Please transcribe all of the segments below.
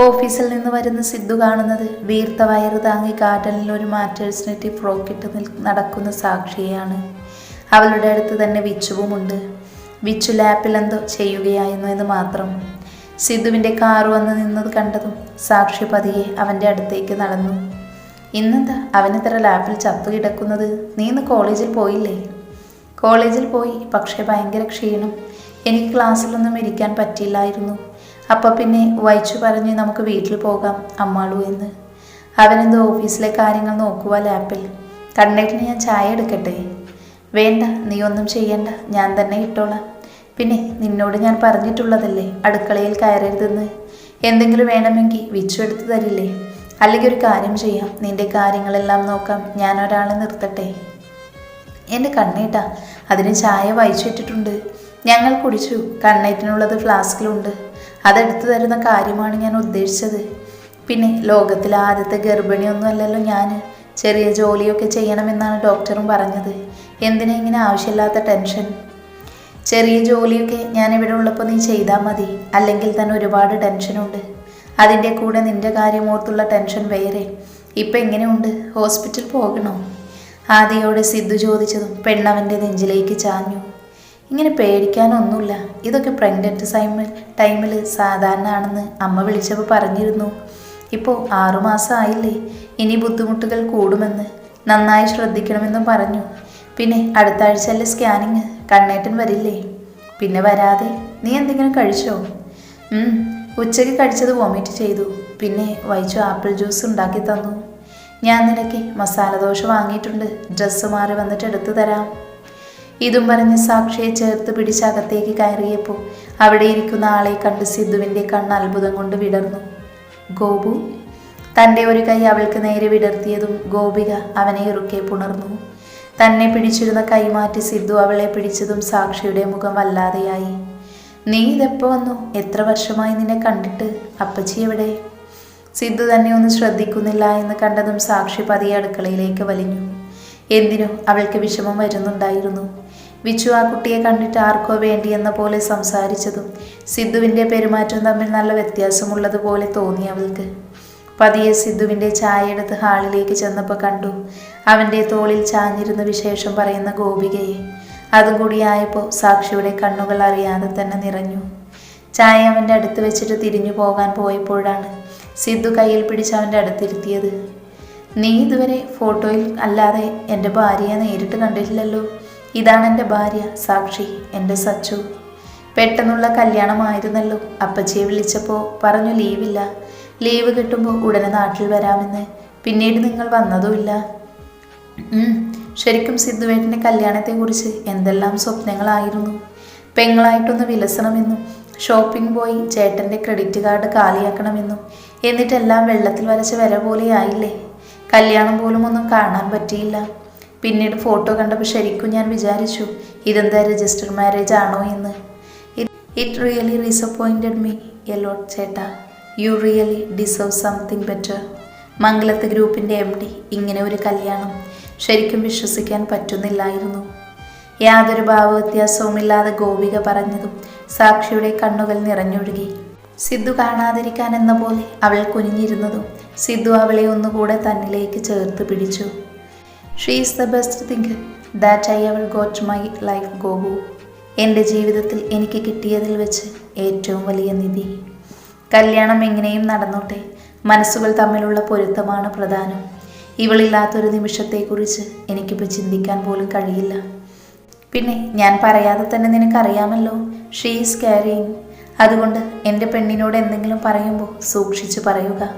ഓഫീസിൽ നിന്ന് വരുന്ന സിദ്ധു കാണുന്നത് വീർത്ത വയറ് താങ്ങി ഗാർഡനിൽ ഒരു മാറ്റേഴ്സ് നെറ്റി ഫ്രോക്കിട്ട് നടക്കുന്ന സാക്ഷിയാണ് അവളുടെ അടുത്ത് തന്നെ വിച്ചുവുമുണ്ട്. വിച്ചു ലാപ്പിൽ എന്തോ ചെയ്യുകയായിരുന്നു എന്ന് മാത്രം. സിദ്ധുവിന്റെ കാർ വന്ന് നിന്നത് കണ്ടതും സാക്ഷി പതിയെ അവന്റെ അടുത്തേക്ക് നടന്നു. ഇന്നെന്താ അവനിത്ര ലാപ്പിൽ ചത്തു കിടക്കുന്നത്? നീ ഇന്ന് കോളേജിൽ പോയില്ലേ? കോളേജിൽ പോയി പക്ഷേ ഭയങ്കര ക്ഷീണം. എനിക്ക് ക്ലാസ്സിലൊന്നും ഇരിക്കാൻ പറ്റിയില്ലായിരുന്നു. അപ്പം പിന്നെ വൈച്ചു പറഞ്ഞ് നമുക്ക് വീട്ടിൽ പോകാം അമ്മാളു എന്ന്. അവനെന്തോ ഓഫീസിലെ കാര്യങ്ങൾ നോക്കുക ലാപ്പിൽ. കണ്ണേട്ടിന് ഞാൻ ചായ എടുക്കട്ടെ? വേണ്ട നീ ഒന്നും ചെയ്യണ്ട. ഞാൻ തന്നെ ഇട്ടോളാം. പിന്നെ നിന്നോട് ഞാൻ പറഞ്ഞിട്ടുള്ളതല്ലേ? അടുക്കളയിൽ കയറരുതെന്ന്. എന്തെങ്കിലും വേണമെങ്കിൽ വിച്ചു എടുത്ത് തരില്ലേ? അല്ലെങ്കിൽ ഒരു കാര്യം ചെയ്യാം. നിന്റെ കാര്യങ്ങളെല്ലാം നോക്കാം. ഞാൻ ഒരാളെ നിർത്തട്ടെ? എന്റെ കണ്ണേട്ടാ അതിന് ചായ വായിച്ചിട്ടിട്ടുണ്ട് ഞങ്ങൾ കുടിച്ചു. കണ്ണേറ്റിനുള്ളത് ഫ്ലാസ്കിലുണ്ട്. അതെടുത്തു തരുന്ന കാര്യമാണ് ഞാൻ ഉദ്ദേശിച്ചത്. പിന്നെ ലോകത്തിലെ ആദ്യത്തെ ഗർഭിണിയൊന്നും അല്ലല്ലോ ഞാൻ ചെറിയ ജോലിയൊക്കെ ചെയ്യണമെന്നാണ് ഡോക്ടറും പറഞ്ഞത്. എന്തിനാ ഇങ്ങനെ ആവശ്യമില്ലാത്ത ടെൻഷൻ? ചെറിയ ജോലിയൊക്കെ ഞാൻ ഇവിടെ ഉള്ളപ്പോൾ നീ ചെയ്താൽ മതി. അല്ലെങ്കിൽ തന്നെ ഒരുപാട് ടെൻഷനുണ്ട്. അതിന്റെ കൂടെ നിന്റെ കാര്യം ഓർത്തുള്ള ടെൻഷൻ വേറെ. ഇപ്പം എങ്ങനെയുണ്ട്? ഹോസ്പിറ്റൽ പോകണോ? ആദ്യയോടെ സിദ്ധു ചോദിച്ചതും പെണ്ണവന്റെ നെഞ്ചിലേക്ക് ചാഞ്ഞു. ഇങ്ങനെ പേടിക്കാനൊന്നുമില്ല. ഇതൊക്കെ പ്രഗ്നന്റ് ടൈമിൽ ടൈമിൽ സാധാരണ ആണെന്ന് അമ്മ വിളിച്ചപ്പോൾ പറഞ്ഞിരുന്നു. ഇപ്പോൾ ആറുമാസം ആയില്ലേ. ഇനി ബുദ്ധിമുട്ടുകൾ കൂടുമെന്ന് നന്നായി ശ്രദ്ധിക്കണമെന്നും പറഞ്ഞു. പിന്നെ അടുത്ത ആഴ്ചയിലെ സ്കാനിങ് കണ്ണേറ്റൻ വരില്ലേ. പിന്നെ വരാതെ നീ എന്തെങ്കിലും കഴിച്ചോ? ഉച്ചയ്ക്ക് കഴിച്ചത് വോമിറ്റ് ചെയ്തു. പിന്നെ വൈച്ചു ആപ്പിൾ ജ്യൂസ് ഉണ്ടാക്കി തന്നു. ഞാൻ നിനക്ക് മസാല ദോശ വാങ്ങിയിട്ടുണ്ട്. ഡ്രസ്സ് മാറി വന്നിട്ട് എടുത്തു തരാം. ഇതും പറഞ്ഞ് സാക്ഷിയെ ചേർത്ത് പിടിച്ച് അകത്തേക്ക് കയറിയപ്പോൾ അവിടെ ഇരിക്കുന്ന ആളെ കണ്ട് സിദ്ധുവിന്റെ കണ്ണ് അത്ഭുതം കൊണ്ട് വിടർന്നു. ഗോപു? തന്റെ ഒരു കൈ അവൾക്ക് നേരെ വിടർത്തിയതും ഗോപിക അവനെ ഇറുക്കെ പുണർന്നു. തന്നെ പിടിച്ചിരുന്ന കൈമാറ്റി സിദ്ധു അവളെ പിടിച്ചതും സാക്ഷിയുടെ മുഖം വല്ലാതെയായി. നീ ഇതെപ്പോ വന്നു? എത്ര വർഷമായി നിന്നെ കണ്ടിട്ട്? അപ്പച്ചി എവിടെ? സിദ്ധു തന്നെ ഒന്ന് ശ്രദ്ധിക്കുന്നില്ല എന്ന് കണ്ടതും സാക്ഷി പതിയെ അടുക്കളയിലേക്ക് വലിഞ്ഞു. എന്തിനു? അവൾക്ക് വിഷമം വരുന്നുണ്ടായിരുന്നു. വിച്ചു ആ കുട്ടിയെ കണ്ടിട്ട് ആർക്കോ വേണ്ടിയെന്ന പോലെ സംസാരിച്ചതും സിദ്ധുവിന്റെ പെരുമാറ്റം തമ്മിൽ നല്ല വ്യത്യാസമുള്ളതുപോലെ തോന്നി അവൾക്ക്. പതിയെ സിദ്ധുവിന്റെ ചായ എടുത്ത് ഹാളിലേക്ക് ചെന്നപ്പോൾ കണ്ടു അവന്റെ തോളിൽ ചാഞ്ഞിരുന്ന വിശേഷം പറയുന്ന ഗോപികയെ. അതും കൂടിയായപ്പോൾ സാക്ഷിയുടെ കണ്ണുകൾ അറിയാതെ തന്നെ നിറഞ്ഞു. ചായ അവന്റെ അടുത്ത് വെച്ചിട്ട് തിരിഞ്ഞു പോകാൻ പോയപ്പോഴാണ് സിദ്ധു കയ്യിൽ പിടിച്ച് അവന്റെ അടുത്തിരുത്തിയത്. നീ ഇതുവരെ ഫോട്ടോയിൽ അല്ലാതെ എന്റെ ഭാര്യയെ നേരിട്ട് കണ്ടിട്ടില്ലല്ലോ? ഇതാണ് എന്റെ ഭാര്യ സാക്ഷി എന്റെ സച്ചു. പെട്ടെന്നുള്ള കല്യാണമായിരുന്നല്ലോ. അപ്പച്ചിയെ വിളിച്ചപ്പോൾ പറഞ്ഞു ലീവില്ല. ലീവ് കിട്ടുമ്പോൾ ഉടനെ നാട്ടിൽ വരാമെന്ന്. പിന്നീട് നിങ്ങൾ വന്നതുമില്ല. ശരിക്കും സിദ്ധുവേട്ടന്റെ കല്യാണത്തെക്കുറിച്ച് എന്തെല്ലാം സ്വപ്നങ്ങളായിരുന്നു. പെങ്ങളായിട്ടൊന്ന് വിലസണമെന്നും ഷോപ്പിംഗ് പോയി ചേട്ടന്റെ ക്രെഡിറ്റ് കാർഡ് കാലിയാക്കണമെന്നും എന്നിട്ടെല്ലാം വെള്ളത്തിൽ വരച്ച പോലെ ആയില്ലേ കല്യാണം പോലും ഒന്നും കാണാൻ പറ്റിയില്ല. പിന്നീട് ഫോട്ടോ കണ്ടപ്പോൾ ശരിക്കും ഞാൻ വിചാരിച്ചു ഇതെന്താ രജിസ്റ്റർ മാരേജ് ആണോ എന്ന്. It really disappointed me a lot lot. You really deserve something better Mangalath ഗ്രൂപ്പിന്റെ എം ഡി ഇങ്ങനെ ഒരു കല്യാണം ശരിക്കും വിശ്വസിക്കാൻ പറ്റുന്നില്ലായിരുന്നു. യാതൊരു ഭാവവ്യത്യാസവുമില്ലാതെ ഗോപിക പറഞ്ഞതും സാക്ഷിയുടെ കണ്ണുകൾ നിറഞ്ഞൊഴുകി. സിദ്ധു കാണാതിരിക്കാൻ എന്ന പോലെ അവൾ കുനിഞ്ഞിരുന്നതും സിദ്ധു അവളെ ഒന്നുകൂടെ തന്നിലേക്ക് ചേർത്ത് പിടിച്ചു. She is the best think that I ever got my life ഗോഗു എന്റെ ജീവിതത്തിൽ എനിക്ക് കിട്ടിയതിൽ വെച്ച് ഏറ്റവും വലിയ നിധി. കല്യാണം എങ്ങനെയും നടന്നോട്ടെ. മനസ്സുകൾ തമ്മിലുള്ള പൊരുത്തമാണ് പ്രധാനം. ഇവളില്ലാത്തൊരു നിമിഷത്തെക്കുറിച്ച് എനിക്കിപ്പോൾ ചിന്തിക്കാൻ പോലും കഴിയില്ല. പിന്നെ ഞാൻ പറയാതെ തന്നെ നിനക്കറിയാമല്ലോ. ഷീ ഈസ് ക്യാരിങ് അതുകൊണ്ട് എന്റെ പെണ്ണിനോട് എന്തെങ്കിലും പറയുമ്പോൾ സൂക്ഷിച്ചു പറയുക.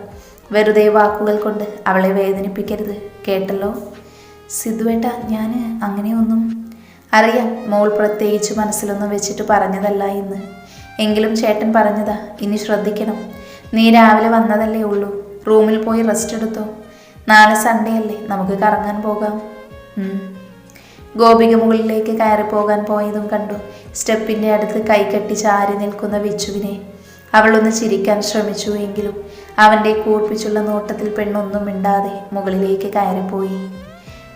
വെറുതെ വാക്കുകൾ കൊണ്ട് അവളെ വേദനിപ്പിക്കരുത്. കേട്ടല്ലോ? സിദ്ധുവേട്ട ഞാൻ അങ്ങനെയൊന്നും അറിയാം. മോൾ പ്രത്യേകിച്ച് മനസ്സിലൊന്നും വെച്ചിട്ട് പറഞ്ഞതല്ല ഇന്ന്. എങ്കിലും ചേട്ടൻ പറഞ്ഞതാ ഇനി ശ്രദ്ധിക്കണം. നീ രാവിലെ വന്നതല്ലേ ഉള്ളൂ. റൂമിൽ പോയി റെസ്റ്റ് എടുത്തോ. നാളെ സൺഡേ അല്ലേ നമുക്ക് കറങ്ങാൻ പോകാം. ഗോപിക മുകളിലേക്ക് കയറി പോകാൻ പോയതും കണ്ടു. സ്റ്റെപ്പിന്റെ അടുത്ത് കൈകെട്ടി ചാരി നിൽക്കുന്ന വിച്ചുവിനെ. അവളൊന്ന് ചിരിക്കാൻ ശ്രമിച്ചു എങ്കിലും അവന്റെ കൂർപ്പിച്ചുള്ള നോട്ടത്തിൽ പെണ്ണൊന്നും മിണ്ടാതെ മുകളിലേക്ക് കയറിപ്പോയി.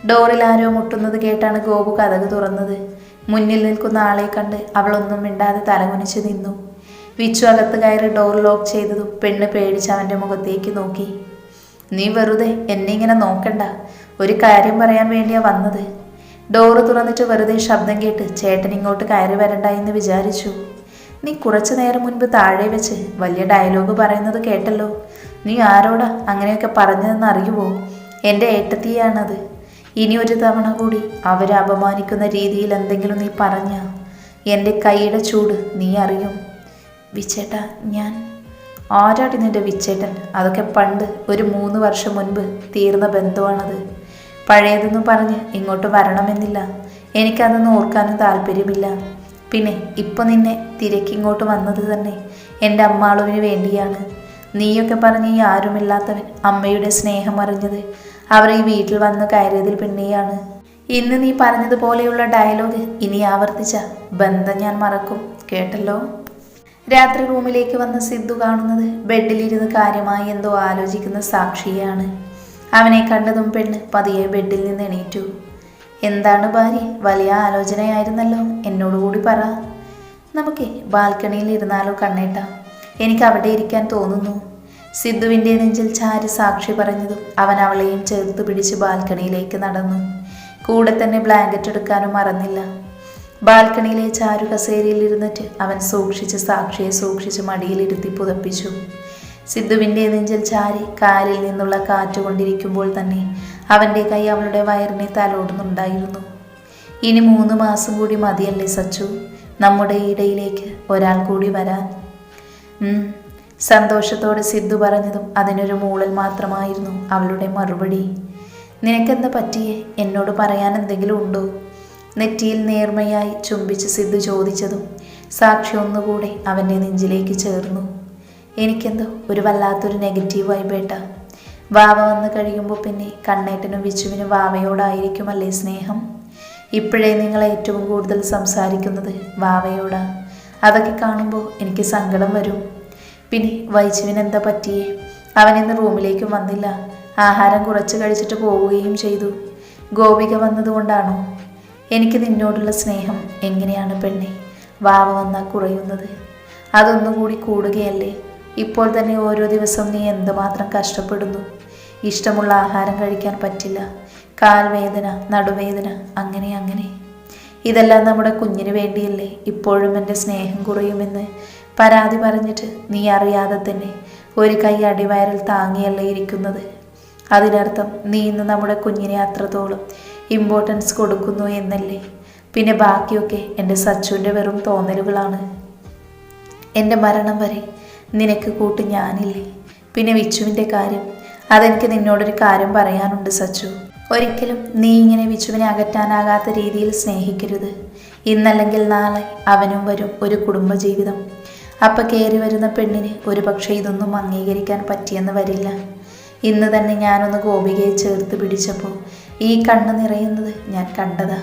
ഡോറിൽ ആരോ മുട്ടുന്നത് കേട്ടാണ് ഗോപു കഥക് തുറന്നത്. മുന്നിൽ നിൽക്കുന്ന ആളെ കണ്ട് അവളൊന്നും മിണ്ടാതെ തലകുനിച്ച് നിന്നു. വിച്ചു അകത്ത് കയറി ഡോർ ലോക്ക് ചെയ്തതും പെണ്ണ് പേടിച്ച് അവന്റെ മുഖത്തേക്ക് നോക്കി. നീ വെറുതെ എന്നെ ഇങ്ങനെ നോക്കണ്ട. ഒരു കാര്യം പറയാൻ വേണ്ടിയാ വന്നത്. ഡോറ് തുറന്നിട്ട് വെറുതെ ശബ്ദം കേട്ട് ചേട്ടൻ ഇങ്ങോട്ട് കയറി വരണ്ട എന്ന് വിചാരിച്ചു. നീ കുറച്ചു നേരം മുൻപ് താഴെ വെച്ച് വലിയ ഡയലോഗ് പറയുന്നത് കേട്ടല്ലോ. നീ ആരോടാ അങ്ങനെയൊക്കെ പറഞ്ഞതെന്ന് അറിയുമോ എന്റെ ഏട്ടത്തിയാണത്. ഇനി ഒരു തവണ കൂടി അവരെ അപമാനിക്കുന്ന രീതിയിൽ എന്തെങ്കിലും നീ പറഞ്ഞ എന്റെ കൈയുടെ ചൂട് നീ അറിയും. വിച്ചേട്ട ഞാൻ ആരാടി നിന്റെ വിച്ചേട്ടൻ? അതൊക്കെ പണ്ട് ഒരു മൂന്ന് വർഷം മുൻപ് തീർന്ന ബന്ധമാണത് പഴയതൊന്നും പറഞ്ഞ് ഇങ്ങോട്ട് വരണമെന്നില്ല. എനിക്കതൊന്നും ഓർക്കാനും താല്പര്യമില്ല. പിന്നെ ഇപ്പം നിന്നെ തിരക്കിങ്ങോട്ട് വന്നത് തന്നെ എന്റെ അമ്മാളുവിന് വേണ്ടിയാണ്. നീയൊക്കെ പറഞ്ഞ് ഈ ആരുമില്ലാത്തവൻ അമ്മയുടെ സ്നേഹം അറിഞ്ഞത് അവർ ഈ വീട്ടിൽ വന്ന് കയറിയതിൽ പിന്നെയാണ്. ഇന്ന് നീ പറഞ്ഞതുപോലെയുള്ള ഡയലോഗ് ഇനി ആവർത്തിച്ച ബന്ധം ഞാൻ മറക്കും. കേട്ടല്ലോ? രാത്രി റൂമിലേക്ക് വന്ന സിദ്ധു കാണുന്നത് ബെഡിലിരുന്ന് കാര്യമായി എന്തോ ആലോചിക്കുന്ന സാക്ഷിയാണ് അവനെ കണ്ടതും പെണ്ണ് പതിയെ ബെഡിൽ നിന്ന് എണീറ്റു. എന്താണ് ഭാര്യ? വലിയ ആലോചനയായിരുന്നല്ലോ. എന്നോടുകൂടി പറ. നമുക്ക് ബാൽക്കണിയിൽ ഇരുന്നാലോ കണ്ണേട്ട. എനിക്ക് അവിടെ ഇരിക്കാൻ തോന്നുന്നു. സിദ്ധുവിന്റെ നെഞ്ചിൽ ചാരി സാക്ഷി പറഞ്ഞതും അവൻ അവളെയും ചേർത്ത് പിടിച്ച് ബാൽക്കണിയിലേക്ക് നടന്നു. കൂടെ തന്നെ ബ്ലാങ്കറ്റ് എടുക്കാനും മറന്നില്ല. ബാൽക്കണിയിലെ ചാരു കസേരയിൽ ഇരുന്നിട്ട് അവൻ സൂക്ഷിച്ച് സാക്ഷിയെ സൂക്ഷിച്ച് മടിയിലിരുത്തി പുതപ്പിച്ചു. സിദ്ധുവിന്റെ നെഞ്ചിൽ ചാരി കാലിൽ നിന്നുള്ള കാറ്റ് കൊണ്ടിരിക്കുമ്പോൾ തന്നെ അവന്റെ കൈ അവളുടെ വയറിനെ തലോടുന്നുണ്ടായിരുന്നു. ഇനി മൂന്ന് മാസം കൂടി മതിയല്ലേ സച്ചു? നമ്മുടെ ഇടയിലേക്ക് ഒരാൾ കൂടി വരാൻ. സന്തോഷത്തോടെ സിദ്ധു പറഞ്ഞതും അതിനൊരു മൂളൽ മാത്രമായിരുന്നു അവളുടെ മറുപടി. നിനക്കെന്താ പറ്റിയേ? എന്നോട് പറയാൻ എന്തെങ്കിലും ഉണ്ടോ? നെറ്റിയിൽ നേർമയായി ചുംബിച്ച് സിദ്ധു ചോദിച്ചതും സാക്ഷി ഒന്നുകൂടെ അവന്റെ നെഞ്ചിലേക്ക് ചേർന്നു. എനിക്കെന്തോ ഒരു വല്ലാത്തൊരു നെഗറ്റീവ് വൈബേട്ട വാവ വന്ന് കഴിയുമ്പോൾ പിന്നെ കണ്ണേട്ടനും വിച്ചുവിനും വാവയോടായിരിക്കുമല്ലേ സ്നേഹം? ഇപ്പോഴേ നിങ്ങൾ ഏറ്റവും കൂടുതൽ സംസാരിക്കുന്നത് വാവയോടാ. അതൊക്കെ കാണുമ്പോൾ എനിക്ക് സങ്കടം വരും. പിന്നെ വൈജുവിന് എന്താ പറ്റിയേ? അവൻ ഇന്ന് റൂമിലേക്കും വന്നില്ല. ആഹാരം കുറച്ച് കഴിച്ചിട്ട് പോവുകയും ചെയ്തു. ഗോപിക വന്നതുകൊണ്ടാണോ? എനിക്ക് നിന്നോടുള്ള സ്നേഹം എങ്ങനെയാണ് പെണ്ണെ? വാവ വന്നാൽ കുറയുന്നത്. അതൊന്നും കൂടി കൂടുകയല്ലേ? ഇപ്പോൾ തന്നെ ഓരോ ദിവസം നീ എന്തുമാത്രം കഷ്ടപ്പെടുന്നു? ഇഷ്ടമുള്ള ആഹാരം കഴിക്കാൻ പറ്റില്ല. കാൽവേദന നടുവേദന അങ്ങനെ അങ്ങനെ. ഇതെല്ലാം നമ്മുടെ കുഞ്ഞിന് വേണ്ടിയല്ലേ? ഇപ്പോഴും എന്റെ സ്നേഹം കുറയുമെന്ന് പരാതി പറഞ്ഞിട്ട് നീ അറിയാതെ തന്നെ ഒരു കൈ അടിവയറിൽ താങ്ങിയല്ലേ ഇരിക്കുന്നത്? അതിനർത്ഥം നീ ഇന്ന് നമ്മുടെ കുഞ്ഞിനെ അത്രത്തോളം ഇമ്പോർട്ടൻസ് കൊടുക്കുന്നു എന്നല്ലേ? പിന്നെ ബാക്കിയൊക്കെ എന്റെ സച്ചുവിന്റെ വെറും തോന്നലുകളാണ്. എന്റെ മരണം വരെ നിനക്ക് കൂട്ട് ഞാനില്ലേ? പിന്നെ വിച്ചുവിന്റെ കാര്യം. അതെനിക്ക് നിന്നോടൊരു കാര്യം പറയാനുണ്ട് സച്ചു. ഒരിക്കലും നീ ഇങ്ങനെ വിച്ചുവിനെ അകറ്റാനാകാത്ത രീതിയിൽ സ്നേഹിക്കരുത്. ഇന്നല്ലെങ്കിൽ നാളെ അവനും വരും ഒരു കുടുംബജീവിതം. അപ്പം കയറി വരുന്ന പെണ്ണിന് ഒരു പക്ഷേ ഇതൊന്നും അംഗീകരിക്കാൻ പറ്റിയെന്ന് വരില്ല. ഇന്ന് തന്നെ ഞാനൊന്ന് ഗോപികയെ ചേർത്ത് പിടിച്ചപ്പോൾ ഈ കണ്ണ് നിറയുന്നത് ഞാൻ കണ്ടതാ.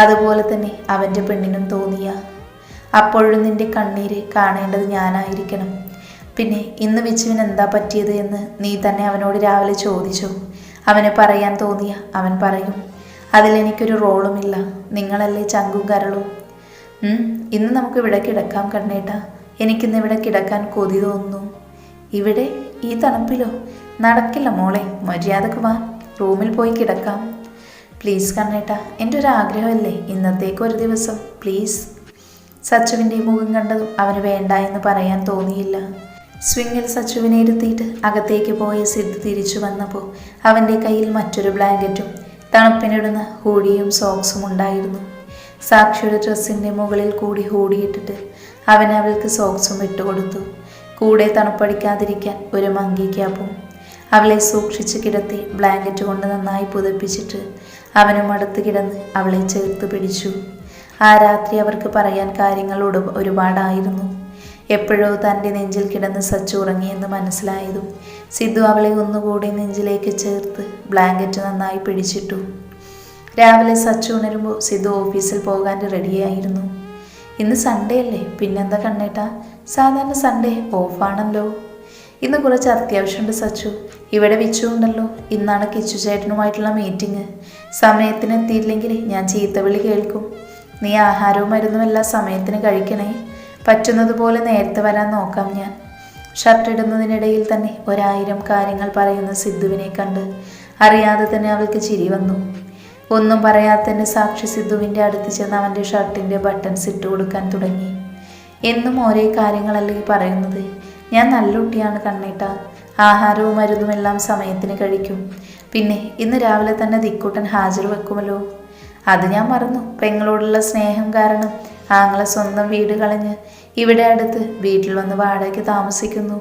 അതുപോലെ തന്നെ അവന്റെ പെണ്ണിനും തോന്നിയ. അപ്പോഴും നിന്റെ കണ്ണീര് കാണേണ്ടത് ഞാനായിരിക്കണം. പിന്നെ ഇന്ന് വിച്ചുവിന് എന്താ പറ്റിയത് എന്ന് നീ തന്നെ അവനോട് രാവിലെ ചോദിച്ചു. അവന് പറയാൻ തോന്നിയ അവൻ പറയും അതിലെനിക്കൊരു റോളുമില്ല. നിങ്ങളല്ലേ ചങ്കും കരളും. ഇന്ന് നമുക്ക് ഇവിടെ കിടക്കാം കണ്ണേട്ട. എനിക്കിന്ന് ഇവിടെ കിടക്കാൻ കൊതി തോന്നുന്നു. ഇവിടെ ഈ തണുപ്പിലോ? നടക്കില്ല മോളെ മര്യാദയ്ക്ക് വാ. റൂമിൽ പോയി കിടക്കാം. പ്ലീസ് കണ്ണേട്ട എന്റെ ഒരു ആഗ്രഹമല്ലേ ഇന്നത്തേക്ക് ഒരു ദിവസം പ്ലീസ്. സച്ചുവിന്റെ മുഖം കണ്ടതും അവന് വേണ്ട എന്ന് പറയാൻ തോന്നിയില്ല. സ്വിങ്ങിൽ സച്ചുവിനെ ഇരുത്തിയിട്ട് അകത്തേക്ക് പോയ സിദ്ധ് തിരിച്ചു വന്നപ്പോൾ അവന്റെ കയ്യിൽ മറ്റൊരു ബ്ലാങ്കറ്റും തണുപ്പിനിടുന്ന ഹൂഡിയും സോക്സും ഉണ്ടായിരുന്നു. സാക്ഷിയുടെ ഡ്രസ്സിന്റെ മുകളിൽ കൂടി ഹൂഡിയിട്ടിട്ട് അവൻ അവൾക്ക് സോക്സും ഇട്ടുകൊടുത്തു. കൂടെ തണുപ്പടിക്കാതിരിക്കാൻ ഒരു മങ്കി ക്യാപ്പും. അവളെ സൂക്ഷിച്ച് കിടത്തി ബ്ലാങ്കറ്റ് കൊണ്ട് നന്നായി പുതപ്പിച്ചിട്ട് അവനും അടുത്ത് കിടന്ന് അവളെ ചേർത്ത് പിടിച്ചു. ആ രാത്രി അവർക്ക് പറയാൻ കാര്യങ്ങൾ ഒരു- ഒരുപാടായിരുന്നു. എപ്പോഴോ തന്റെ നെഞ്ചിൽ കിടന്ന് സച്ചു ഉറങ്ങിയെന്ന് മനസ്സിലായതും സിദ്ധു അവളെ ഒന്നുകൂടി നെഞ്ചിലേക്ക് ചേർത്ത് ബ്ലാങ്കറ്റ് നന്നായി പിടിച്ചിട്ടു. രാവിലെ സച്ചു ഉണരുമ്പോൾ സിദ്ധു ഓഫീസിൽ പോകാൻ റെഡിയായിരുന്നു ഇന്ന് സൺഡേ അല്ലേ? പിന്നെന്താ കണ്ണേട്ടാ? സാധാരണ സൺഡേ ഓഫാണല്ലോ ഇന്ന് കുറച്ച് അത്യാവശ്യമുണ്ട് സച്ചു. ഇവിടെ വിച്ചു ഉണ്ടല്ലോ. ഇന്നാണ് കിച്ചു ചേട്ടനുമായിട്ടുള്ള മീറ്റിംഗ് സമയത്തിന് എത്തിയില്ലെങ്കിൽ ഞാൻ ചീത്തവിളി കേൾക്കും. നീ ആഹാരവും മരുന്നും എല്ലാം സമയത്തിന് കഴിക്കണേ. പറ്റുന്നതുപോലെ നേരത്തെ വരാൻ നോക്കാം ഞാൻ. ഷർട്ട് ഇടുന്നതിനിടയിൽ തന്നെ ഒരായിരം കാര്യങ്ങൾ പറയുന്ന സിദ്ധുവിനെ കണ്ട് അറിയാതെ തന്നെ അവൾക്ക് ചിരി വന്നു. ഒന്നും പറയാതെ തന്നെ സാക്ഷി സിദ്ധുവിന്റെ അടുത്ത് ചെന്ന് അവന്റെ ഷർട്ടിന്റെ ബട്ടൺസ് ഇട്ട് കൊടുക്കാൻ തുടങ്ങി. എന്നും ഓരേ കാര്യങ്ങളല്ലേ പറയുന്നത്? ഞാൻ നല്ല കുട്ടിയാണ് കണ്ണേട്ട. ആഹാരവും മരുന്നും എല്ലാം സമയത്തിന് കഴിക്കും. പിന്നെ ഇന്ന് രാവിലെ തന്നെ ദിക്കൂട്ടൻ ഹാജർ വെക്കുമല്ലോ. അത് ഞാൻ മറന്നു. പെങ്ങളോടുള്ള സ്നേഹം കാരണം ആങ്ങളെ സ്വന്തം വീട് കളഞ്ഞ് ഇവിടെ അടുത്ത് വീട്ടിൽ വന്ന് വാടകയ്ക്ക് താമസിക്കുന്നു.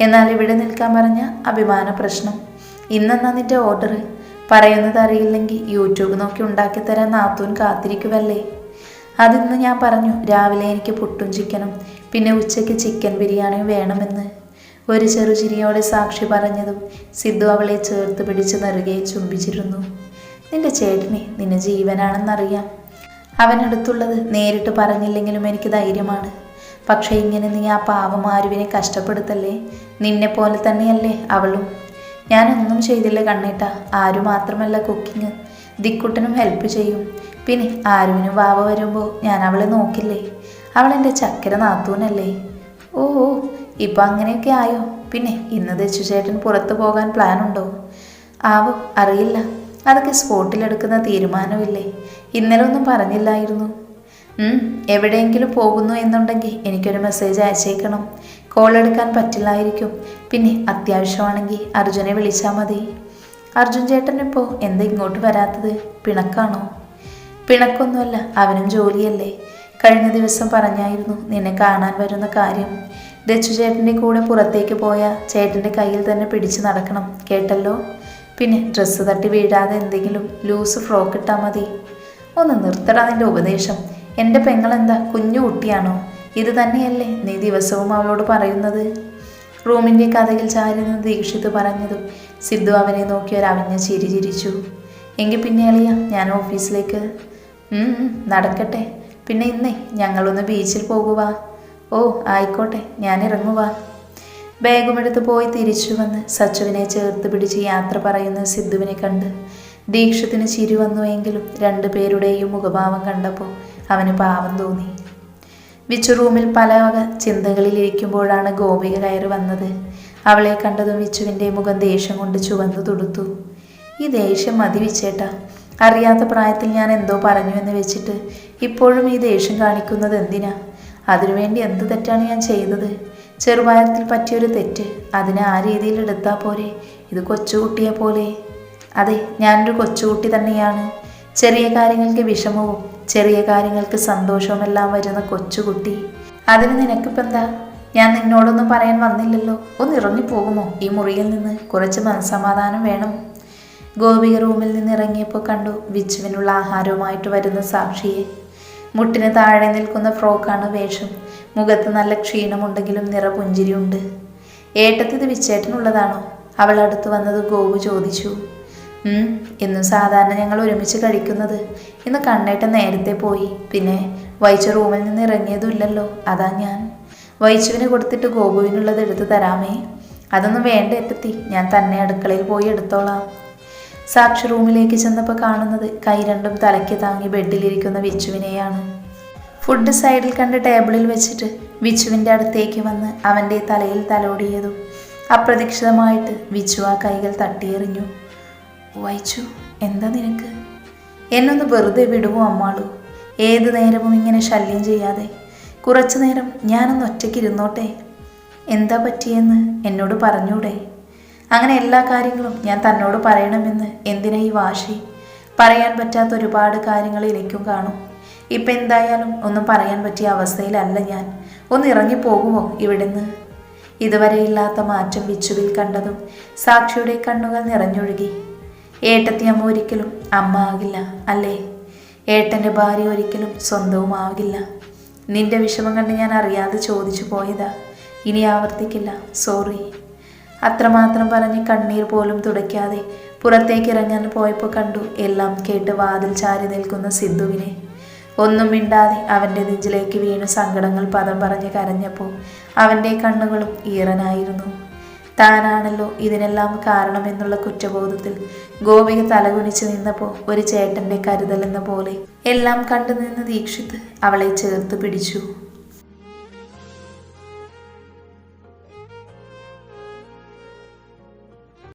എന്നാൽ ഇവിടെ നിൽക്കാൻ പറഞ്ഞ അഭിമാന പ്രശ്നം. ഇന്നെന്നാ നിന്റെ ഓർഡർ പറയുന്നത് അറിയില്ലെങ്കിൽ യൂട്യൂബ് നോക്കി ഉണ്ടാക്കി തരാൻ നാത്തൂൻ കാത്തിരിക്കുവല്ലേ? അതിന്ന് ഞാൻ പറഞ്ഞു രാവിലെ എനിക്ക് പുട്ടും ചിക്കനും പിന്നെ ഉച്ചയ്ക്ക് ചിക്കൻ ബിരിയാണിയും വേണമെന്ന്. ഒരു ചെറുചിരിയോടെ സാക്ഷി പറഞ്ഞതും സിദ്ധു അവളെ ചേർത്ത് പിടിച്ച് നെറുകെ ചുംബിച്ചിരുന്നു. നിന്റെ ചേട്ടനെ നിന്നെ ജീവനാണെന്നറിയാം. അവനടുത്തുള്ളത് നേരിട്ട് പറഞ്ഞില്ലെങ്കിലും എനിക്ക് ധൈര്യമാണ്. പക്ഷേ ഇങ്ങനെ നീ ആ പാവം ആരുവിനെ കഷ്ടപ്പെടുത്തല്ലേ? നിന്നെ പോലെ തന്നെയല്ലേ അവളും. ഞാനൊന്നും ചെയ്തില്ല കണ്ണേട്ട. ആരു മാത്രമല്ല കുക്കിങ് ദിക്കുട്ടനും ഹെൽപ്പ് ചെയ്യും. പിന്നെ ആരുവിനും വാവ വരുമ്പോൾ ഞാൻ അവളെ നോക്കില്ലേ? അവൾ എന്റെ ചക്കര നാത്തൂനല്ലേ? ഓ ഇപ്പം അങ്ങനെയൊക്കെ ആയോ? പിന്നെ ഇന്ന് ദച്ചു ചേട്ടൻ പുറത്തു പോകാൻ പ്ലാൻ ഉണ്ടോ? ആവോ അറിയില്ല. അതൊക്കെ സ്പോട്ടിലെടുക്കുന്ന തീരുമാനമില്ലേ? ഇന്നലെ ഒന്നും പറഞ്ഞില്ലായിരുന്നു. എവിടെയെങ്കിലും പോകുന്നു എന്നുണ്ടെങ്കിൽ എനിക്കൊരു മെസ്സേജ് അയച്ചേക്കണം. കോൾ എടുക്കാൻ പറ്റില്ലായിരിക്കും. പിന്നെ അത്യാവശ്യമാണെങ്കിൽ അർജുനെ വിളിച്ചാൽ മതി. അർജുൻ ചേട്ടനിപ്പോൾ എന്താ ഇങ്ങോട്ട് വരാത്തത്? പിണക്കാണോ? പിണക്കൊന്നുമല്ല അവനും ജോലിയല്ലേ. കഴിഞ്ഞ ദിവസം പറഞ്ഞായിരുന്നു നിന്നെ കാണാൻ വരുന്ന കാര്യം. ദച്ചു ചേട്ടന്റെ കൂടെ പുറത്തേക്ക് പോയ ചേട്ടന്റെ കയ്യിൽ തന്നെ പിടിച്ചു നടക്കണം കേട്ടല്ലോ? പിന്നെ ഡ്രസ്സ് തട്ടി വീഴാതെ എന്തെങ്കിലും ലൂസ് ഫ്രോക്ക് ഇട്ടാൽ മതി. ഒന്ന് നിർത്തടാ നിന്റെ ഉപദേശം. എന്റെ പെങ്ങളെന്താ കുഞ്ഞു കുട്ടിയാണോ? ഇത് തന്നെയല്ലേ നീ ദിവസവും അവളോട് പറയുന്നത്? റൂമിന്റെ കഥയിൽ ചാരി നിന്ന് ദീക്ഷിത് പറഞ്ഞതും സിദ്ധു അവനെ നോക്കി ഒരു അവഞ്ഞ ചിരി ചിരിച്ചു. എങ്കിൽ പിന്നെ അളിയ ഞാൻ ഓഫീസിലേക്ക്. നടക്കട്ടെ. പിന്നെ ഇന്നേ ഞങ്ങളൊന്ന് ബീച്ചിൽ പോകുക ഓ ആയിക്കോട്ടെ ഞാൻ ഇറങ്ങുക ബാഗുമെടുത്ത് പോയി തിരിച്ചു വന്ന് സച്ചുവിനെ ചേർത്ത് പിടിച്ച് യാത്ര പറയുന്ന സിദ്ധുവിനെ കണ്ട് ദീക്ഷത്തിന് ചിരി വന്നുവെങ്കിലും രണ്ടുപേരുടെയും മുഖഭാവം കണ്ടപ്പോൾ അവന് പാവം തോന്നി. വിച്ചു റൂമിൽ പല വക ചിന്തകളിലിരിക്കുമ്പോഴാണ് ഗോപിക കയറി വന്നത്. അവളെ കണ്ടതും വിച്ചുവിന്റെ മുഖം ദേഷ്യം കൊണ്ട് ചുവന്നു തുടുത്തു. ഈ ദേഷ്യം മതി വിച്ചേട്ടാ. അറിയാത്ത പ്രായത്തിൽ ഞാൻ എന്തോ പറഞ്ഞു എന്ന് വെച്ചിട്ട് ഇപ്പോഴും ഈ ദേഷ്യം കാണിക്കുന്നത് എന്തിനാ? അതിനുവേണ്ടി എന്ത് തെറ്റാണ് ഞാൻ ചെയ്തത് ചെറുപ്രായത്തിൽ പറ്റിയൊരു തെറ്റ്. അതിനെ ആ രീതിയിൽ എടുത്താൽ പോരെ. ഇത് കൊച്ചുകുട്ടിയെ പോലെ അതെ ഞാനൊരു കൊച്ചുകുട്ടി തന്നെയാണ്. ചെറിയ കാര്യങ്ങൾക്ക് വിഷമവും ചെറിയ കാര്യങ്ങൾക്ക് സന്തോഷവുമെല്ലാം വരുന്ന കൊച്ചുകുട്ടി. അതിന് നിനക്കിപ്പോൾ എന്താ ഞാൻ നിന്നോടൊന്നും പറയാൻ വന്നില്ലല്ലോ. ഒന്ന് ഇറങ്ങി പോകുമോ ഈ മുറിയിൽ നിന്ന് കുറച്ച് മനസമാധാനം വേണം. ഗോപിക റൂമിൽ നിന്ന് ഇറങ്ങിയപ്പോൾ കണ്ടു വിച്ചുവിനുള്ള ആഹാരവുമായിട്ട് വരുന്ന സാക്ഷിയെ. മുട്ടിന് താഴെ നിൽക്കുന്ന ഫ്രോക്കാണ് വേഷം. മുഖത്ത് നല്ല ക്ഷീണമുണ്ടെങ്കിലും നിറപുഞ്ചിരിയുണ്ട് ഏട്ടത്തിത് വിച്ചേട്ടനുള്ളതാണോ? അവൾ അടുത്ത് വന്നത് ഗോപു ചോദിച്ചു. ഉം, എന്നും സാധാരണ ഞങ്ങൾ ഒരുമിച്ച് കഴിക്കുന്നത്. ഇന്ന് കണ്ണേട്ടൻ നേരത്തെ പോയി. പിന്നെ വൈച്ച റൂമിൽ നിന്ന് ഇറങ്ങിയതുമില്ലല്ലോ അതാ ഞാൻ. വൈച്ചുവിന് കൊടുത്തിട്ട് ഗോപുവിനുള്ളത് എടുത്തു തരാമേ. അതൊന്നും വേണ്ട എത്തി ഞാൻ തന്നെ അടുക്കളയിൽ പോയി എടുത്തോളാം. സാക്ഷി റൂമിലേക്ക് ചെന്നപ്പോൾ കാണുന്നത് കൈ രണ്ടും തലയ്ക്ക് താങ്ങി ബെഡിലിരിക്കുന്ന വിച്ചുവിനെയാണ്. ഫുഡ് സൈഡിൽ കണ്ട് ടേബിളിൽ വെച്ചിട്ട് വിച്ചുവിന്റെ അടുത്തേക്ക് വന്ന് അവന്റെ തലയിൽ തലോടിയതും അപ്രതീക്ഷിതമായിട്ട് വിച്ചു ആ കൈകൾ തട്ടിയെറിഞ്ഞു. വായിച്ചു എന്താ നിനക്ക്? എന്നൊന്ന് വെറുതെ വിടുവോ അമ്മാളു? ഏത് നേരവും ഇങ്ങനെ ശല്യം ചെയ്യാതെ. കുറച്ചു നേരം ഞാനൊന്ന് ഒറ്റയ്ക്ക് ഇരുന്നോട്ടെ? എന്താ പറ്റിയെന്ന് എന്നോട് പറഞ്ഞൂടെ? അങ്ങനെ എല്ലാ കാര്യങ്ങളും ഞാൻ തന്നോട് പറയണമെന്ന് എന്തിനാ ഈ വാശി? പറയാൻ പറ്റാത്ത ഒരുപാട് കാര്യങ്ങൾ എനിക്കും കാണും. ഇപ്പം എന്തായാലും ഒന്നും പറയാൻ പറ്റിയ അവസ്ഥയിലല്ല ഞാൻ. ഒന്ന് ഇറങ്ങി പോകുമോ ഇവിടുന്ന്? ഇതുവരെ ഇല്ലാത്ത മാറ്റം വിച്ചുവിൽ കണ്ടതും സാക്ഷിയുടെ കണ്ണുകൾ നിറഞ്ഞൊഴുകി. ഏട്ടത്തിയമ്മ ഒരിക്കലും അമ്മ ആകില്ല അല്ലേ? ഏട്ടന്റെ ഭാര്യ ഒരിക്കലും സ്വന്തവും ആകില്ല. നിന്റെ വിഷമം കണ്ട് ഞാൻ അറിയാതെ ചോദിച്ചു പോയതാ. ഇനി ആവർത്തിക്കില്ല സോറി അത്രമാത്രം പറഞ്ഞ് കണ്ണീർ പോലും തുടയ്ക്കാതെ പുറത്തേക്ക് ഇറങ്ങാൻ പോയപ്പോൾ കണ്ടു എല്ലാം കേട്ട് വാതിൽ ചാരി നിൽക്കുന്ന സിദ്ധുവിനെ. ഒന്നും മിണ്ടാതെ അവന്റെ നെഞ്ചിലേക്ക് വീണ് സങ്കടങ്ങൾ പദം പറഞ്ഞ് കരഞ്ഞപ്പോൾ അവന്റെ കണ്ണുകളും ഈറനായിരുന്നു. താനാണല്ലോ ഇതിനെല്ലാം കാരണമെന്നുള്ള കുറ്റബോധത്തിൽ ഗോപിക തലകുനിച്ചു നിന്നപ്പോൾ ഒരു ചേട്ടന്റെ കരുതലെന്ന പോലെ എല്ലാം കണ്ടു നിന്ന് ദീക്ഷിത് അവളെ ചേർത്ത് പിടിച്ചു.